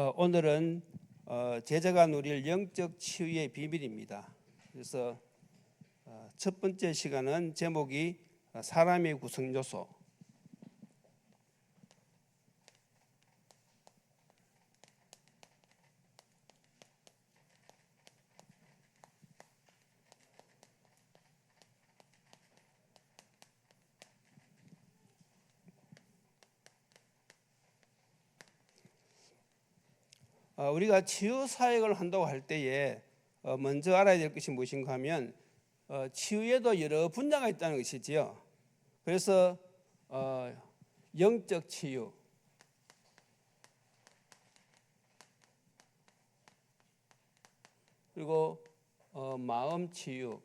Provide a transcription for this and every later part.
어, 오늘은 어, 제자가 누릴 영적 치유의 비밀입니다. 그래서 어, 첫 번째 시간은 제목이 어, 사람의 구성 요소. 어, 우리가 치유 사역을 한다고 할 때에 어, 먼저 알아야 될 것이 무엇인가 하면 어, 치유에도 여러 분야가 있다는 것이지요. 그래서 어, 영적 치유, 그리고 어, 마음 치유,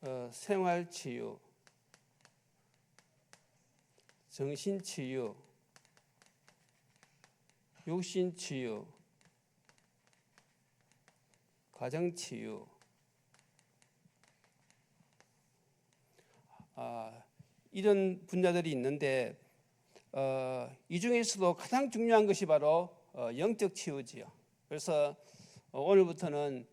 어, 생활 치유, 정신 치유, 육신 치유, 가정 치유, 아, 이런 분야들이 있는데 어, 이 중에서도 가장 중요한 것이 바로 어, 영적 치유지요. 그래서 어, 오늘부터는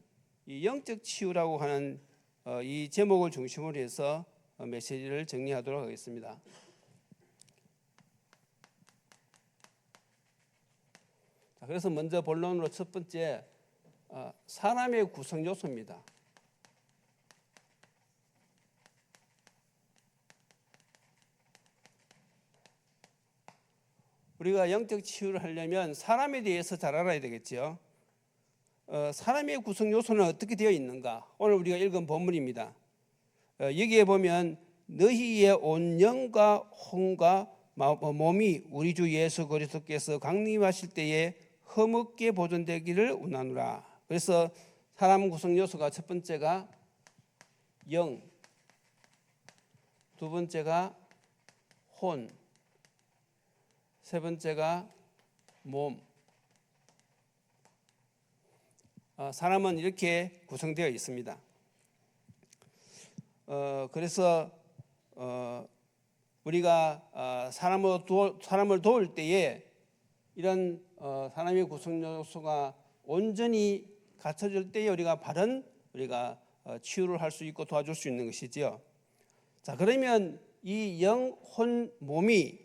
이 영적 치유라고 하는 어, 이 제목을 중심으로 해서 어, 메시지를 정리하도록 하겠습니다. 그래서 먼저 본론으로 첫 번째 어, 사람의 구성 요소입니다. 우리가 영적 치유를 하려면 사람에 대해서 잘 알아야 되겠죠. 어, 사람의 구성 요소는 어떻게 되어 있는가? 오늘 우리가 읽은 본문입니다. 어, 여기에 보면 너희의 온 영과 혼과 몸이 우리 주 예수 그리스도께서 강림하실 때에 흠없게 보존되기를 원하노라. 그래서 사람 구성 요소가 첫 번째가 영, 두 번째가 혼, 세 번째가 몸. 어, 사람은 이렇게 구성되어 있습니다. 어, 그래서 어, 우리가 어, 사람을, 도, 사람을 도울 때에 이런 어, 사람의 구성 요소가 온전히 갖춰질 때에 우리가 바른 우리가 어, 치유를 할 수 있고 도와줄 수 있는 것이지요. 자 그러면 이 영혼 몸이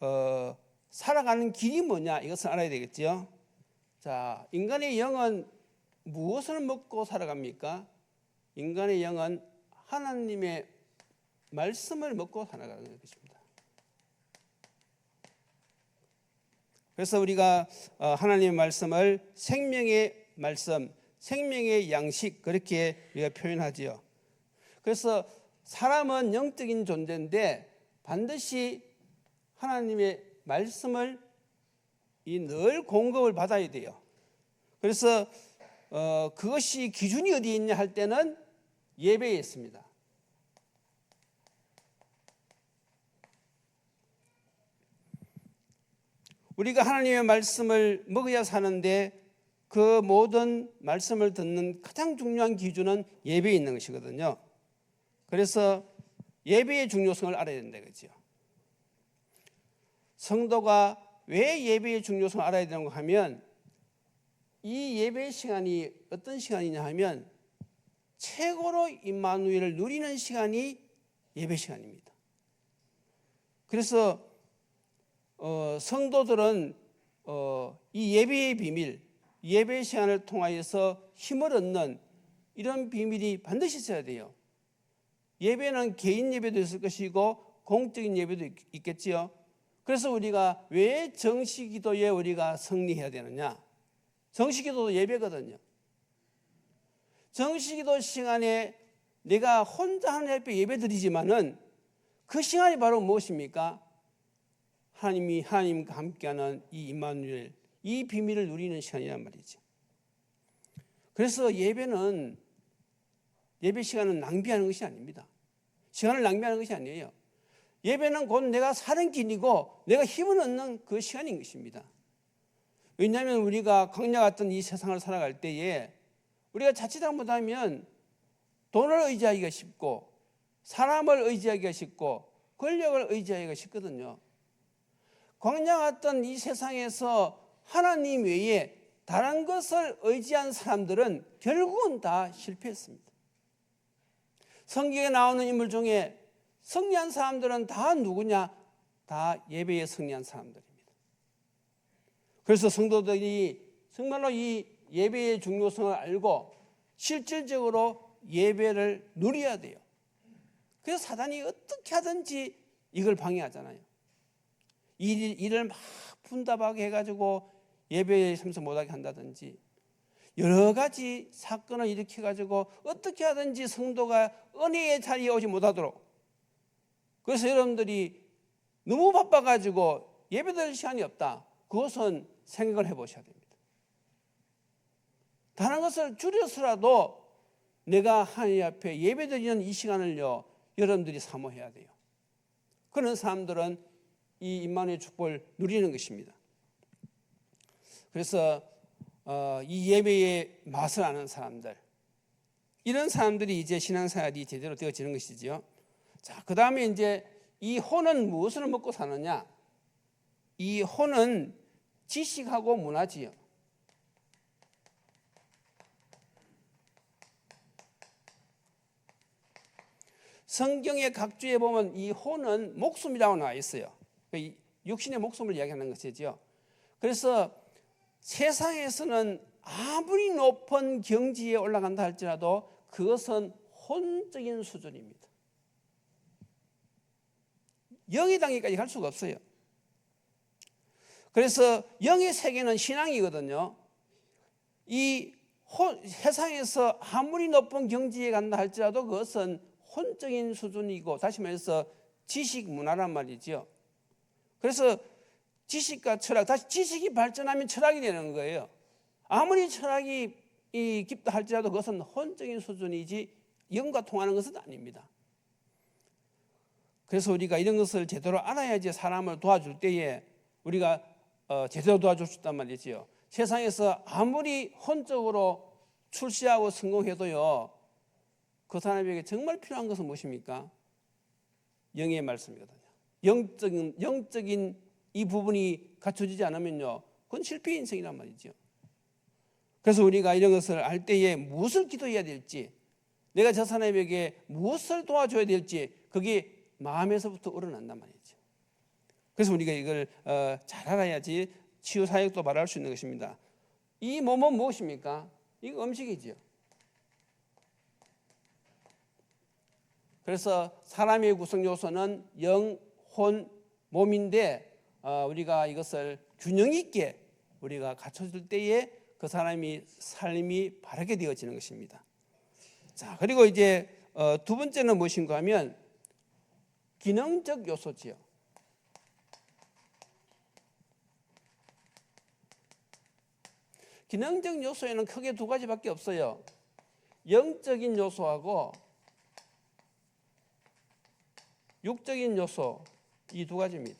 어, 살아가는 길이 뭐냐 이것을 알아야 되겠죠. 자 인간의 영은 무엇을 먹고 살아갑니까? 인간의 영은 하나님의 말씀을 먹고 살아가는 것입니다. 그래서 우리가 어, 하나님의 말씀을 생명의 말씀, 생명의 양식 그렇게 우리가 표현하지요. 그래서 사람은 영적인 존재인데 반드시 하나님의 말씀을 이 늘 공급을 받아야 돼요. 그래서 어, 그것이 기준이 어디 있냐 할 때는 예배에 있습니다. 우리가 하나님의 말씀을 먹어야 사는데 그 모든 말씀을 듣는 가장 중요한 기준은 예배에 있는 것이거든요. 그래서 예배의 중요성을 알아야 된다 그죠. 성도가 왜 예배의 중요성을 알아야 되는가 하면 이 예배 시간이 어떤 시간이냐 하면 최고로 임마누엘을 누리는 시간이 예배 시간입니다. 그래서 어, 성도들은 어, 이 예배의 비밀, 예배 시간을 통하여서 힘을 얻는 이런 비밀이 반드시 있어야 돼요. 예배는 개인 예배도 있을 것이고 공적인 예배도 있- 있겠지요. 그래서 우리가 왜 정시기도에 우리가 승리해야 되느냐? 정시기도도 예배거든요. 정시기도 시간에 내가 혼자 하나님 앞에 예배 드리지만은 그 시간이 바로 무엇입니까? 하나님이 하나님과 함께하는 이 임마누엘 이 비밀을 누리는 시간이란 말이죠. 그래서 예배는 예배 시간은 낭비하는 것이 아닙니다. 시간을 낭비하는 것이 아니에요. 예배는 곧 내가 사는 길이고 내가 힘을 얻는 그 시간인 것입니다. 왜냐하면 우리가 광야 같은 이 세상을 살아갈 때에 우리가 자칫 잘못하면 돈을 의지하기가 쉽고 사람을 의지하기가 쉽고 권력을 의지하기가 쉽거든요. 광야 같던 이 세상에서 하나님 외에 다른 것을 의지한 사람들은 결국은 다 실패했습니다. 성경에 나오는 인물 중에 승리한 사람들은 다 누구냐? 다 예배에 승리한 사람들입니다. 그래서 성도들이 정말로 이 예배의 중요성을 알고 실질적으로 예배를 누려야 돼요. 그래서 사단이 어떻게 하든지 이걸 방해하잖아요. 일, 일을 막 분답하게 해가지고 예배에 참석 못하게 한다든지 여러 가지 사건을 일으켜가지고 어떻게 하든지 성도가 은혜의 자리에 오지 못하도록 그래서 여러분들이 너무 바빠가지고 예배드릴 시간이 없다. 그것은 생각을 해보셔야 됩니다. 다른 것을 줄여서라도 내가 하나님 앞에 예배드리는 이 시간을요 여러분들이 사모해야 돼요. 그런 사람들은 이 임마누의 축복을 누리는 것입니다. 그래서 어, 이 예배의 맛을 아는 사람들 이런 사람들이 이제 신앙생활이 제대로 되어지는 것이지요. 자, 그 다음에 이제 이 혼은 무엇을 먹고 사느냐? 이 혼은 지식하고 문화지요. 성경의 각주에 보면 이 혼은 목숨이라고 나와 있어요. 그 육신의 목숨을 이야기하는 것이죠. 그래서 세상에서는 아무리 높은 경지에 올라간다 할지라도 그것은 혼적인 수준입니다. 영의 단계까지 갈 수가 없어요. 그래서 영의 세계는 신앙이거든요. 이 혼, 세상에서 아무리 높은 경지에 간다 할지라도 그것은 혼적인 수준이고 다시 말해서 지식 문화란 말이죠. 그래서 지식과 철학, 다시 지식이 발전하면 철학이 되는 거예요. 아무리 철학이 이 깊다 할지라도 그것은 혼적인 수준이지 영과 통하는 것은 아닙니다. 그래서 우리가 이런 것을 제대로 알아야지 사람을 도와줄 때에 우리가 어, 제대로 도와줄 수 있단 말이지요. 세상에서 아무리 혼적으로 출시하고 성공해도요, 그 사람에게 정말 필요한 것은 무엇입니까? 영의 말씀이거든요. 영적인, 영적인 이 부분이 갖춰지지 않으면요, 그건 실패 인생이란 말이죠. 그래서 우리가 이런 것을 알 때에 무엇을 기도해야 될지, 내가 저 사람에게 무엇을 도와줘야 될지, 그게 마음에서부터 우러난단 말이죠. 그래서 우리가 이걸 어, 잘 알아야지 치유 사역도 말할 수 있는 것입니다. 이 몸은 무엇입니까? 이거 음식이지요. 그래서 사람의 구성 요소는 영, 혼, 몸인데 어, 우리가 이것을 균형 있게 우리가 갖춰줄 때에 그 사람이 삶이 바르게 되어지는 것입니다. 자 그리고 이제 어, 두 번째는 무엇인가 하면 기능적 요소지요. 기능적 요소에는 크게 두 가지밖에 없어요. 영적인 요소하고 육적인 요소 이 두 가지입니다.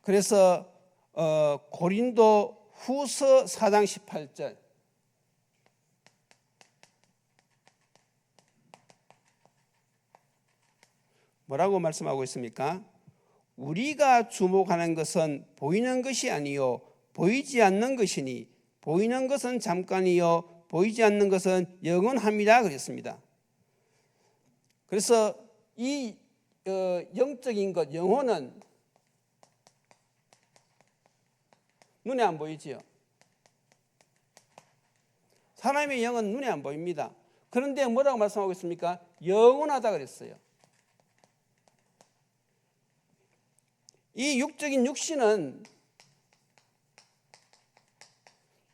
그래서 어, 고린도 후서 4장 18절 뭐라고 말씀하고 있습니까? 우리가 주목하는 것은 보이는 것이 아니요 보이지 않는 것이니 보이는 것은 잠깐이요 보이지 않는 것은 영원합니다 그랬습니다. 그래서 이 어, 영적인 것 영혼은 눈에 안 보이지요. 사람의 영은 눈에 안 보입니다. 그런데 뭐라고 말씀하고 있습니까? 영원하다 그랬어요. 이 육적인 육신은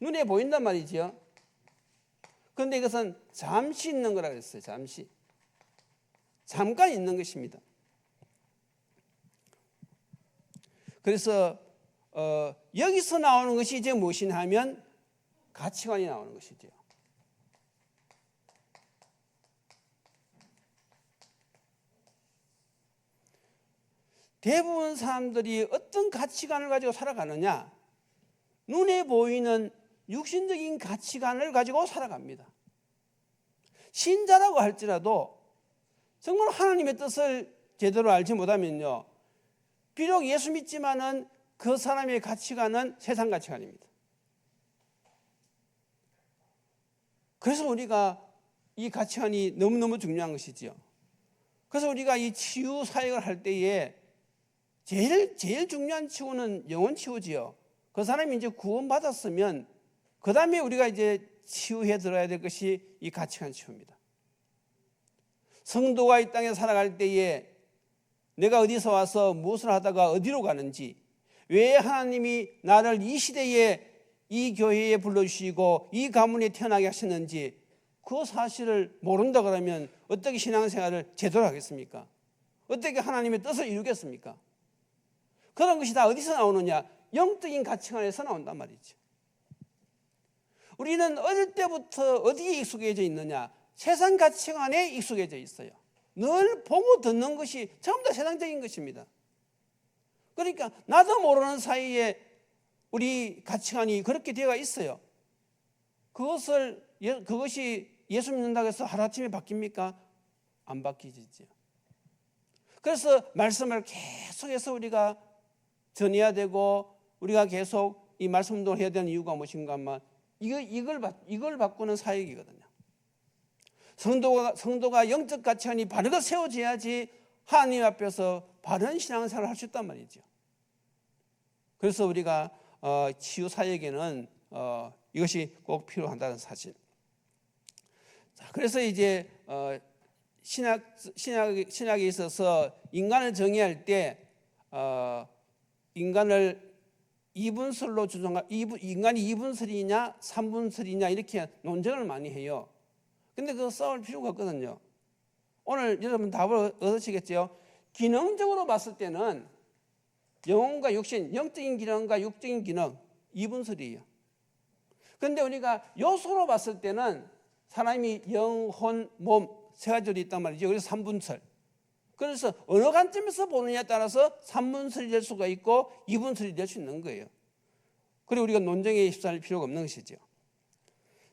눈에 보인단 말이지요. 그런데 이것은 잠시 있는 거라 그랬어요. 잠시. 잠깐 있는 것입니다. 그래서 어, 여기서 나오는 것이 이제 무엇이냐 하면 가치관이 나오는 것이죠. 대부분 사람들이 어떤 가치관을 가지고 살아가느냐? 눈에 보이는 육신적인 가치관을 가지고 살아갑니다. 신자라고 할지라도 정말 하나님의 뜻을 제대로 알지 못하면요. 비록 예수 믿지만은 그 사람의 가치관은 세상 가치관입니다. 그래서 우리가 이 가치관이 너무너무 중요한 것이지요. 그래서 우리가 이 치유 사역을 할 때에 제일 제일 중요한 치유는 영혼 치유지요. 그 사람이 이제 구원받았으면 그 다음에 우리가 이제 치유해 들어야 될 것이 이 가치관 치유입니다. 성도가 이 땅에 살아갈 때에 내가 어디서 와서 무엇을 하다가 어디로 가는지 왜 하나님이 나를 이 시대에 이 교회에 불러주시고 이 가문에 태어나게 하셨는지 그 사실을 모른다 그러면 어떻게 신앙생활을 제대로 하겠습니까? 어떻게 하나님의 뜻을 이루겠습니까? 그런 것이 다 어디서 나오느냐? 영적인 가치관에서 나온단 말이죠. 우리는 어릴 때부터 어디에 익숙해져 있느냐? 세상 가치관에 익숙해져 있어요. 늘 보고 듣는 것이 전부 다 세상적인 것입니다. 그러니까 나도 모르는 사이에 우리 가치관이 그렇게 되어 있어요. 그것을 예, 그것이 예수 믿는다고 해서 하루아침에 바뀝니까? 안 바뀌지죠. 그래서 말씀을 계속해서 우리가 전해야 되고 우리가 계속 이 말씀 운동을 해야 되는 이유가 무엇인가 하면 이걸 이걸 바꾸는 사역이거든요. 성도가 성도가 영적 가치관이 바르게 세워져야지 하나님 앞에서 바른 신앙생활을 할 수 있단 말이죠. 그래서 우리가 어, 치유 사역에는 어, 이것이 꼭 필요한다는 사실. 자, 그래서 이제 어, 신학 신학 신학에 있어서 인간을 정의할 때 어, 인간을 이분설로 주장하 이분, 인간이 이분설이냐 삼분설이냐 이렇게 논쟁을 많이 해요. 근데 그거 싸울 필요가 없거든요. 오늘 여러분 답을 얻으시겠죠? 기능적으로 봤을 때는 영혼과 육신, 영적인 기능과 육적인 기능 이분설이에요. 그런데 우리가 요소로 봤을 때는 사람이 영혼, 몸 세 가지로 있단 말이죠. 그래서 삼분설. 그래서 어느 관점에서 보느냐에 따라서 삼분설이 될 수가 있고 이분설이 될 수 있는 거예요. 그리고 우리가 논쟁에 휩싸일 필요가 없는 것이죠.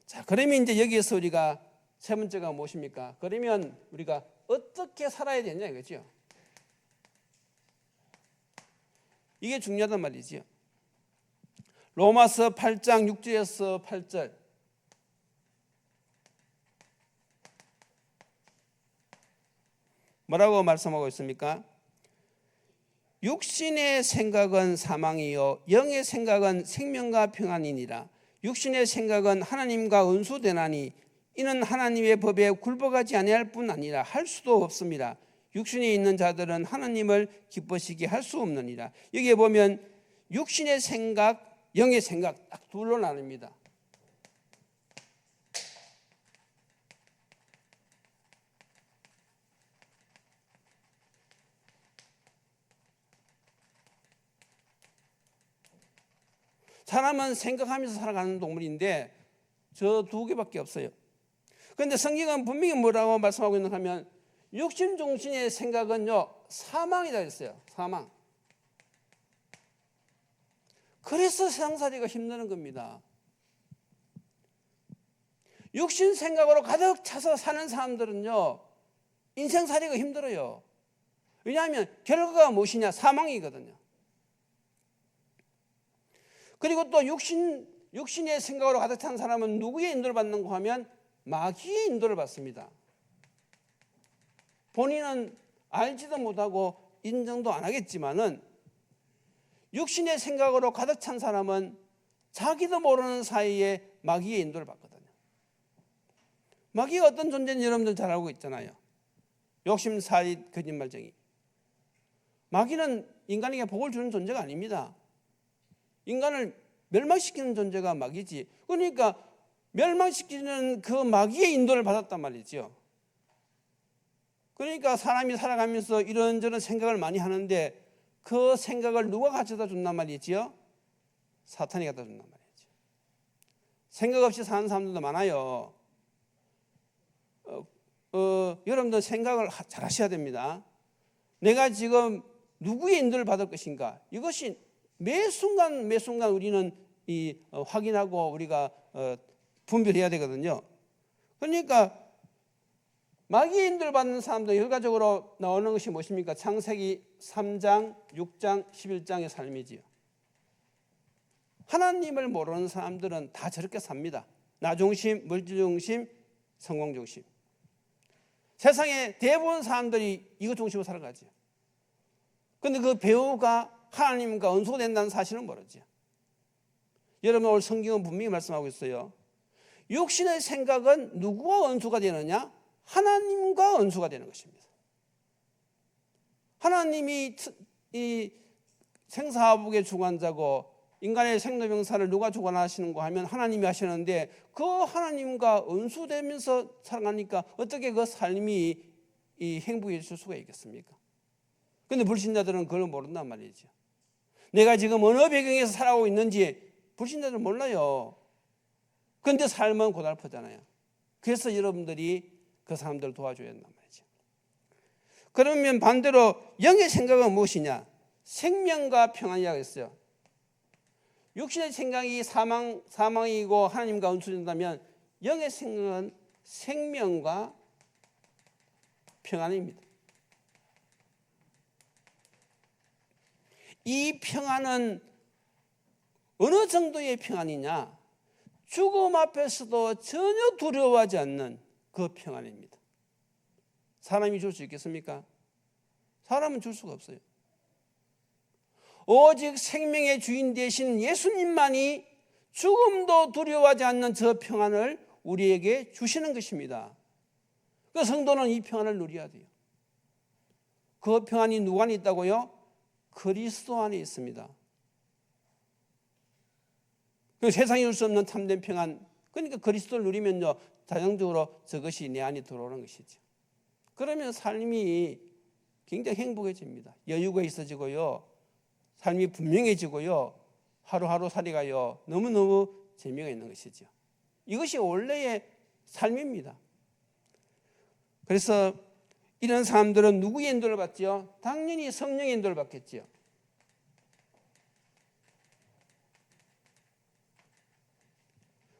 자, 그러면 이제 여기에서 우리가 세 번째가 무엇입니까? 그러면 우리가 어떻게 살아야 되냐 이거죠. 이게 중요하단 말이지요. 로마서 8장 6절에서 8절 뭐라고 말씀하고 있습니까? 육신의 생각은 사망이요 영의 생각은 생명과 평안이니라 육신의 생각은 하나님과 은수되나니 이는 하나님의 법에 굴복하지 아니할 뿐 아니라 할 수도 없습니다. 육신에 있는 자들은 하나님을 기쁘시게 할 수 없느니라. 여기에 보면 육신의 생각, 영의 생각 딱 둘로 나눕니다. 사람은 생각하면서 살아가는 동물인데 저 두 개밖에 없어요. 그런데 성경은 분명히 뭐라고 말씀하고 있는가 하면 육신 중심의 생각은요 사망이다 했어요. 사망. 그래서 세상살이가 힘드는 겁니다. 육신 생각으로 가득 차서 사는 사람들은요 인생살이가 힘들어요. 왜냐하면 결과가 무엇이냐 사망이거든요. 그리고 또 육신 육신의 생각으로 가득 찬 사람은 누구의 인도를 받는가 하면 마귀의 인도를 받습니다. 본인은 알지도 못하고 인정도 안 하겠지만은 육신의 생각으로 가득 찬 사람은 자기도 모르는 사이에 마귀의 인도를 받거든요. 마귀가 어떤 존재인지 여러분들 잘 알고 있잖아요. 욕심, 사리, 거짓말쟁이. 마귀는 인간에게 복을 주는 존재가 아닙니다. 인간을 멸망시키는 존재가 마귀지. 그러니까 멸망시키는 그 마귀의 인도를 받았단 말이죠. 그러니까 사람이 살아가면서 이런저런 생각을 많이 하는데 그 생각을 누가 가져다 준단 말이지요? 사탄이 갖다 준단 말이죠. 생각 없이 사는 사람들도 많아요. 어, 어, 여러분들 생각을 잘 하셔야 됩니다. 내가 지금 누구의 인도를 받을 것인가? 이것이 매 순간 매 순간 우리는 이 어, 확인하고 우리가 어, 분별해야 되거든요. 그러니까 마귀의 인도를 받는 사람들 결과적으로 나오는 것이 무엇입니까? 창세기 3장, 6장, 11장의 삶이지요. 하나님을 모르는 사람들은 다 저렇게 삽니다. 나 중심, 물질 중심, 성공 중심. 세상의 대부분 사람들이 이것 중심으로 살아가죠. 근데 그 배우가 하나님과 은소가 된다는 사실은 모르죠. 여러분 오늘 성경은 분명히 말씀하고 있어요. 육신의 생각은 누구와 은수가 되느냐? 하나님과 은수가 되는 것입니다. 하나님이 이 생사화복의 주관자고 인간의 생로병사를 누가 주관하시는 거 하면 하나님이 하시는데 그 하나님과 은수되면서 살아가니까 어떻게 그 삶이 이 행복해질 수가 있겠습니까? 근데 불신자들은 그걸 모른단 말이죠. 내가 지금 어느 배경에서 살아가고 있는지 불신자들은 몰라요. 근데 삶은 고달프잖아요. 그래서 여러분들이 그 사람들을 도와줘야 한단 말이죠. 그러면 반대로 영의 생각은 무엇이냐? 생명과 평안이라고 했어요. 육신의 생각이 사망, 사망이고 하나님과 은수된다면 영의 생각은 생명과 평안입니다. 이 평안은 어느 정도의 평안이냐? 죽음 앞에서도 전혀 두려워하지 않는 그 평안입니다. 사람이 줄 수 있겠습니까? 사람은 줄 수가 없어요. 오직 생명의 주인 되신 예수님만이 죽음도 두려워하지 않는 저 평안을 우리에게 주시는 것입니다. 그 성도는 이 평안을 누려야 돼요. 그 평안이 누구 안에 있다고요? 그리스도 안에 있습니다. 그 세상에 줄수 없는 참된 평안. 그러니까 그리스도를 누리면요, 자동적으로 저것이 내 안에 들어오는 것이죠. 그러면 삶이 굉장히 행복해집니다. 여유가 있어지고요, 삶이 분명해지고요, 하루하루 살이가요, 너무너무 재미가 있는 것이죠. 이것이 원래의 삶입니다. 그래서 이런 사람들은 누구의 인도를 받지요? 당연히 성령의 인도를 받겠지요.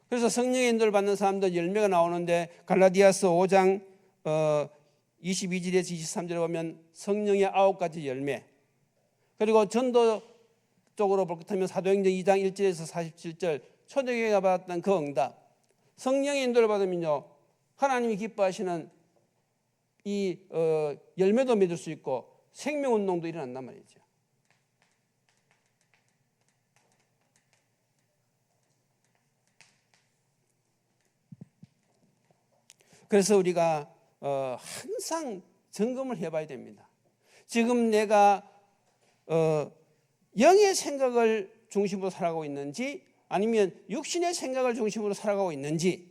그래서 성령의 인도를 받는 사람들 열매가 나오는데 갈라디아서 5장 어, 22절에서 23절에 보면 성령의 아홉 가지 열매 그리고 전도 쪽으로 볼 것 하면 사도행전 2장 1절에서 47절 초대교회가 받았던 그 응답 성령의 인도를 받으면요 하나님이 기뻐하시는 이 어, 열매도 맺을 수 있고 생명 운동도 일어난단 말이죠. 그래서 우리가 어, 항상 점검을 해봐야 됩니다. 지금 내가 어, 영의 생각을 중심으로 살아가고 있는지 아니면 육신의 생각을 중심으로 살아가고 있는지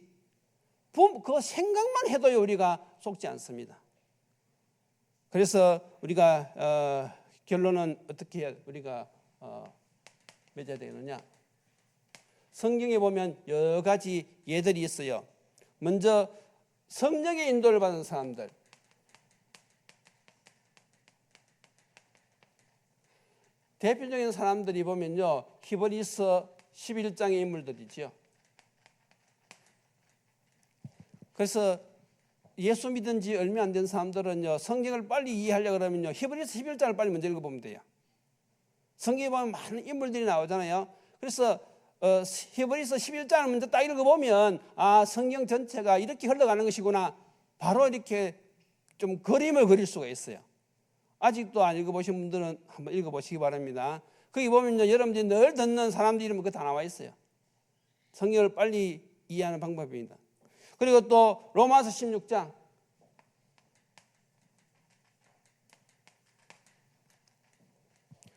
그 생각만 해도요 우리가 속지 않습니다. 그래서 우리가 어, 결론은 어떻게 우리가 어, 맺어야 되느냐? 성경에 보면 여러 가지 예들이 있어요. 먼저 성령의 인도를 받은 사람들. 대표적인 사람들이 보면요. 히브리서 11장의 인물들이죠. 그래서 예수 믿은 지 얼마 안 된 사람들은요. 성경을 빨리 이해하려고 그러면요. 히브리서 11장을 빨리 먼저 읽어보면 돼요. 성경에 보면 많은 인물들이 나오잖아요. 그래서 어, 히브리서 11장을 먼저 딱 읽어보면 아 성경 전체가 이렇게 흘러가는 것이구나 바로 이렇게 좀 그림을 그릴 수가 있어요. 아직도 안 읽어보신 분들은 한번 읽어보시기 바랍니다. 거기 보면 여러분들이 늘 듣는 사람들 이름 그다 나와 있어요. 성경을 빨리 이해하는 방법입니다. 그리고 또 로마서 16장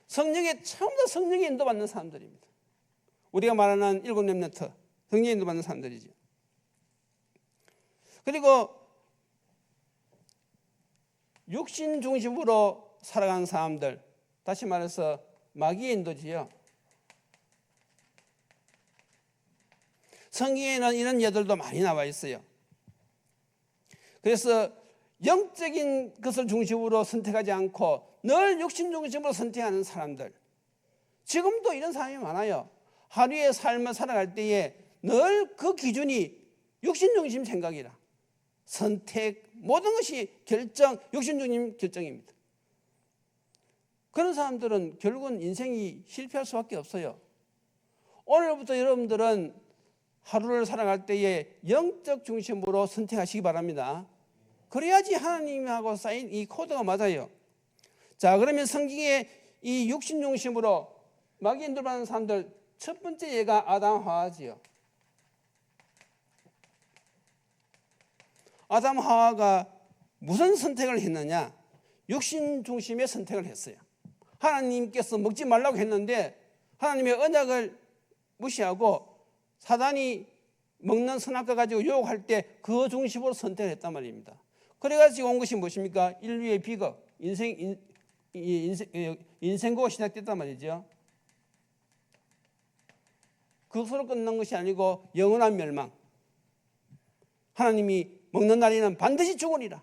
성령의 처음부터 성령의 인도받는 사람들입니다. 우리가 말하는 일곱 렘너트 성령인도 받는 사람들이죠. 그리고 육신 중심으로 살아가는 사람들 다시 말해서 마귀의 인도지요. 성경에는 이런 예들도 많이 나와 있어요. 그래서 영적인 것을 중심으로 선택하지 않고 늘 육신 중심으로 선택하는 사람들. 지금도 이런 사람이 많아요. 하루의 삶을 살아갈 때에 늘 그 기준이 육신 중심 생각이라. 선택 모든 것이 결정 육신주님 결정입니다. 그런 사람들은 결국은 인생이 실패할 수밖에 없어요. 오늘부터 여러분들은 하루를 살아갈 때에 영적 중심으로 선택하시기 바랍니다. 그래야지 하나님하고 쌓인 이 코드가 맞아요. 자, 그러면 성경에 이 육신 중심으로 마귀 인도받는 사람들 첫 번째 예가 아담 하와지요. 아담 하와가 무슨 선택을 했느냐? 육신 중심의 선택을 했어요. 하나님께서 먹지 말라고 했는데 하나님의 언약을 무시하고 사단이 먹는 선악과 가지고 유혹할 때 그 중심으로 선택을 했단 말입니다. 그래가지고 온 것이 무엇입니까? 인류의 비극, 인생, 인, 인생, 인생고가 시작됐단 말이죠. 그것으로 끝난 것이 아니고 영원한 멸망. 하나님이 먹는 날에는 반드시 죽으리라.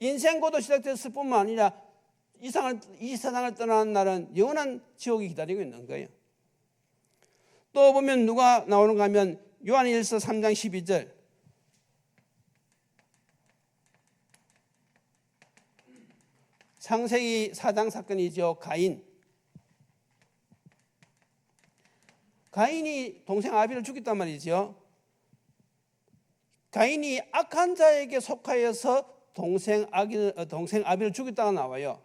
인생고도 시작됐을 뿐만 아니라 이상을, 이 세상을 떠나는 날은 영원한 지옥이 기다리고 있는 거예요. 또 보면 누가 나오는가 하면 요한일서 3장 12절 창세기 4장 사건이죠. 가인. 가인이 동생 아비를 죽였단 말이죠. 가인이 악한 자에게 속하여서 동생 아기 동생 아비를 죽였다가 나와요.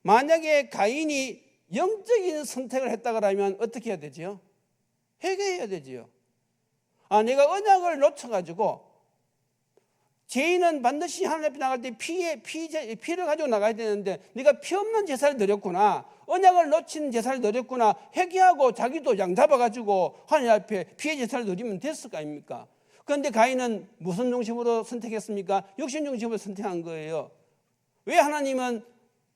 만약에 가인이 영적인 선택을 했다 그러면 어떻게 해야 되지요? 회개해야 되지요. 아, 내가 언약을 놓쳐가지고 죄인은 반드시 하나님 앞에 나갈 때 피에 피, 피를 가지고 나가야 되는데 네가 피 없는 제사를 드렸구나. 언약을 놓친 제사를 드렸구나. 회개하고 자기도 양 잡아 가지고 하나님 앞에 피의 제사를 드리면 됐을 거 아닙니까? 그런데 가인은 무슨 중심으로 선택했습니까? 육신 중심으로 선택한 거예요. 왜 하나님은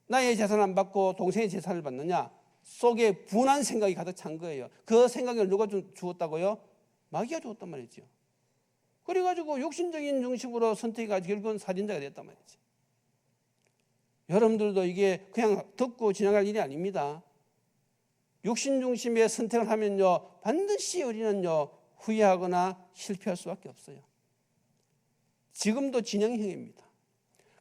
나의 재산 안 받고 동생의 재산을 받느냐? 속에 분한 생각이 가득 찬 거예요. 그 생각을 누가 주었다고요? 마귀가 주었단 말이죠. 그래가지고 육신적인 중심으로 선택해가지고 결국은 살인자가 됐단 말이지. 여러분들도 이게 그냥 듣고 지나갈 일이 아닙니다. 육신 중심의 선택을 하면요, 반드시 우리는요, 후회하거나 실패할 수밖에 없어요. 지금도 진영형입니다.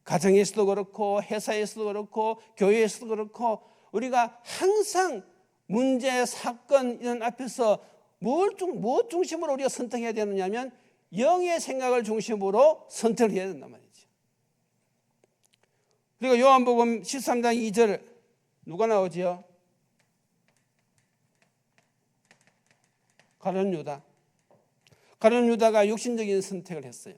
가정에서도 그렇고, 회사에서도 그렇고, 교회에서도 그렇고, 우리가 항상 문제, 사건 이런 앞에서 뭘 중, 무엇 중심으로 우리가 선택해야 되느냐 면 영의 생각을 중심으로 선택을 해야 된단 말이죠. 그리고 요한복음 13장 2절 누가 나오지요? 가룟 유다. 가룟 유다가 육신적인 선택을 했어요.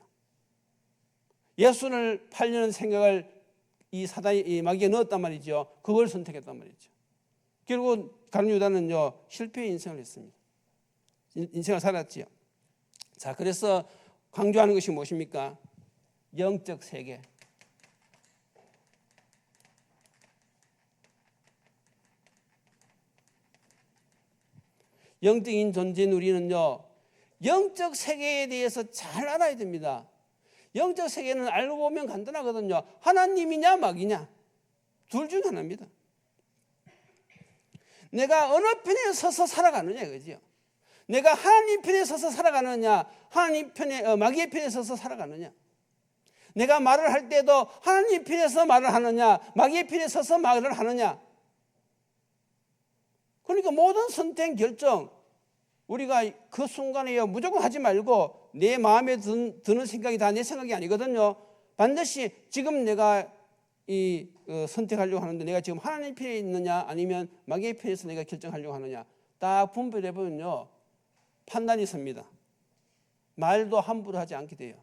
예수를 팔려는 생각을 이 사단이 이 마귀에 넣었단 말이죠. 그걸 선택했단 말이죠. 결국 가룟 유다는요 실패의 인생을 했습니다. 인생을 살았지요. 자, 그래서 강조하는 것이 무엇입니까? 영적 세계. 영적인 존재인 우리는요, 영적 세계에 대해서 잘 알아야 됩니다. 영적 세계는 알고 보면 간단하거든요. 하나님이냐, 마귀냐. 둘 중 하나입니다. 내가 어느 편에 서서 살아가느냐, 그죠? 내가 하나님 편에 서서 살아가느냐, 하나님 편에, 어, 마귀의 편에 서서 살아가느냐. 내가 말을 할 때도 하나님 편에서 말을 하느냐, 마귀의 편에 서서 말을 하느냐. 그러니까 모든 선택 결정, 우리가 그 순간에 무조건 하지 말고 내 마음에 드는 생각이 다 내 생각이 아니거든요. 반드시 지금 내가 이 어, 선택하려고 하는데 내가 지금 하나님 편에 있느냐 아니면 마귀의 편에서 내가 결정하려고 하느냐 딱 분별해 보면요 판단이 섭니다. 말도 함부로 하지 않게 돼요.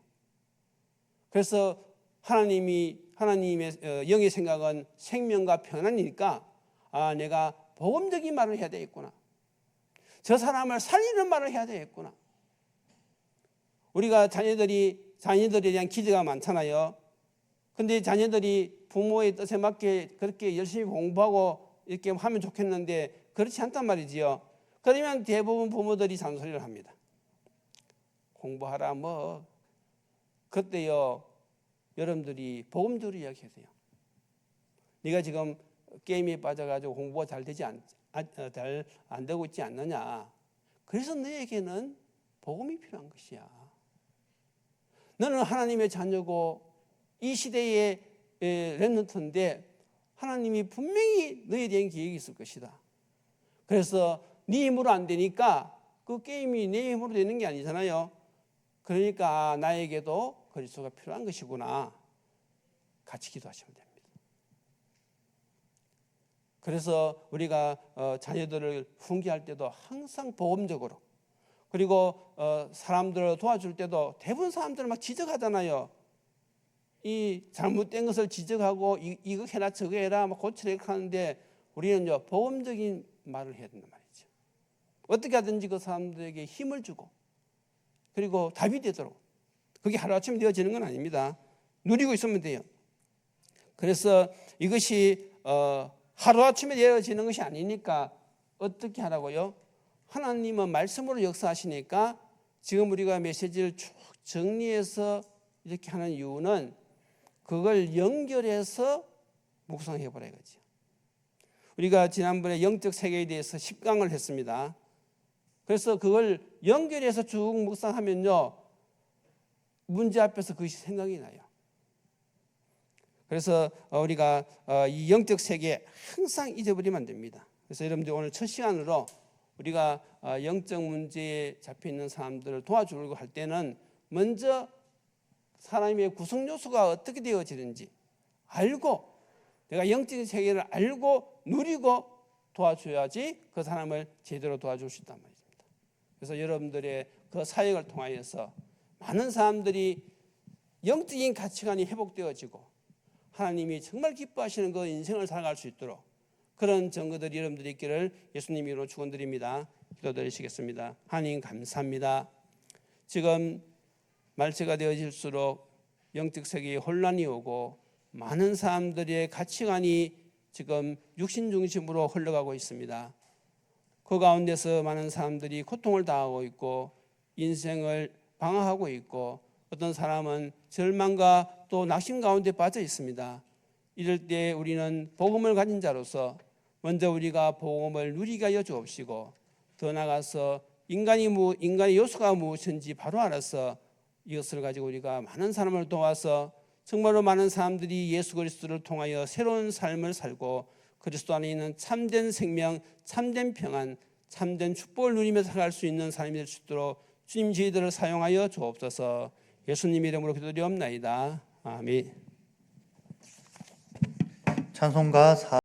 그래서 하나님이 하나님의 어, 영의 생각은 생명과 평안이니까 아 내가 복음적인 말을 해야 되겠구나. 저 사람을 살리는 말을 해야 되겠구나. 우리가 자녀들이 자녀들에 대한 기대가 많잖아요. 근데 자녀들이 부모의 뜻에 맞게 그렇게 열심히 공부하고 이렇게 하면 좋겠는데 그렇지 않단 말이지요. 그러면 대부분 부모들이 잔소리를 합니다. 공부하라 뭐 그때요 여러분들이 복음대로 이야기하세요. 네가 지금 게임에 빠져가지고 공부가 잘 되지 않, 아, 잘안 되고 있지 않느냐. 그래서 너에게는 복음이 필요한 것이야. 너는 하나님의 자녀고 이 시대의 에, 렘넌트인데 하나님이 분명히 너에 대한 계획이 있을 것이다. 그래서 네 힘으로 안 되니까 그 게임이 내 힘으로 되는 게 아니잖아요. 그러니까 아, 나에게도 그리스도가 필요한 것이구나. 같이 기도하시면 됩니다. 그래서 우리가 어, 자녀들을 훈계할 때도 항상 보험적으로 그리고 어, 사람들을 도와줄 때도 대부분 사람들은 막 지적하잖아요. 이 잘못된 것을 지적하고 이, 이거 해라 저거 해라 막 이렇게 하는데 우리는요 보험적인 말을 해야 된단 말이죠. 어떻게 하든지 그 사람들에게 힘을 주고 그리고 답이 되도록 그게 하루아침에 되어지는 건 아닙니다. 누리고 있으면 돼요. 그래서 이것이 어, 하루아침에 되어지는 것이 아니니까 어떻게 하라고요? 하나님은 말씀으로 역사하시니까 지금 우리가 메시지를 쭉 정리해서 이렇게 하는 이유는 그걸 연결해서 묵상해 보라 이거죠. 우리가 지난번에 영적 세계에 대해서 10강을 했습니다. 그래서 그걸 연결해서 쭉 묵상하면요. 문제 앞에서 그것이 생각이 나요. 그래서 어, 우리가 어, 이 영적 세계 항상 잊어버리면 안 됩니다. 그래서 여러분들 오늘 첫 시간으로 우리가 어, 영적 문제에 잡혀 있는 사람들을 도와주려고 할 때는 먼저 사람의 구성 요소가 어떻게 되어지는지 알고 내가 영적인 세계를 알고 누리고 도와줘야지 그 사람을 제대로 도와줄 수 있단 말입니다. 그래서 여러분들의 그 사역을 통하여서 많은 사람들이 영적인 가치관이 회복되어지고 하나님이 정말 기뻐하시는 그 인생을 살아갈 수 있도록 그런 증거들이 여러분들이 있기를 예수님 이름으로 축원드립니다. 기도드리시겠습니다. 하나님 감사합니다. 지금 말세가 되어질수록 영적 세계에 혼란이 오고 많은 사람들의 가치관이 지금 육신 중심으로 흘러가고 있습니다. 그 가운데서 많은 사람들이 고통을 당하고 있고 인생을 방황하고 있고 어떤 사람은 절망과 또 낙심 가운데 빠져 있습니다. 이럴 때 우리는 복음을 가진 자로서 먼저 우리가 복음을 누리게 하여 주옵시고 더 나아가서 인간이 무 인간의 요소가 무엇인지 바로 알아서 이것을 가지고 우리가 많은 사람을 도와서 정말로 많은 사람들이 예수 그리스도를 통하여 새로운 삶을 살고 그리스도 안에 있는 참된 생명, 참된 평안, 참된 축복을 누리며 살아갈 수 있는 사람이 될 수 있도록 주님 저희들을 사용하여 주옵소서. 예수님 이름으로 기도드리옵나이다. 아멘. 찬송가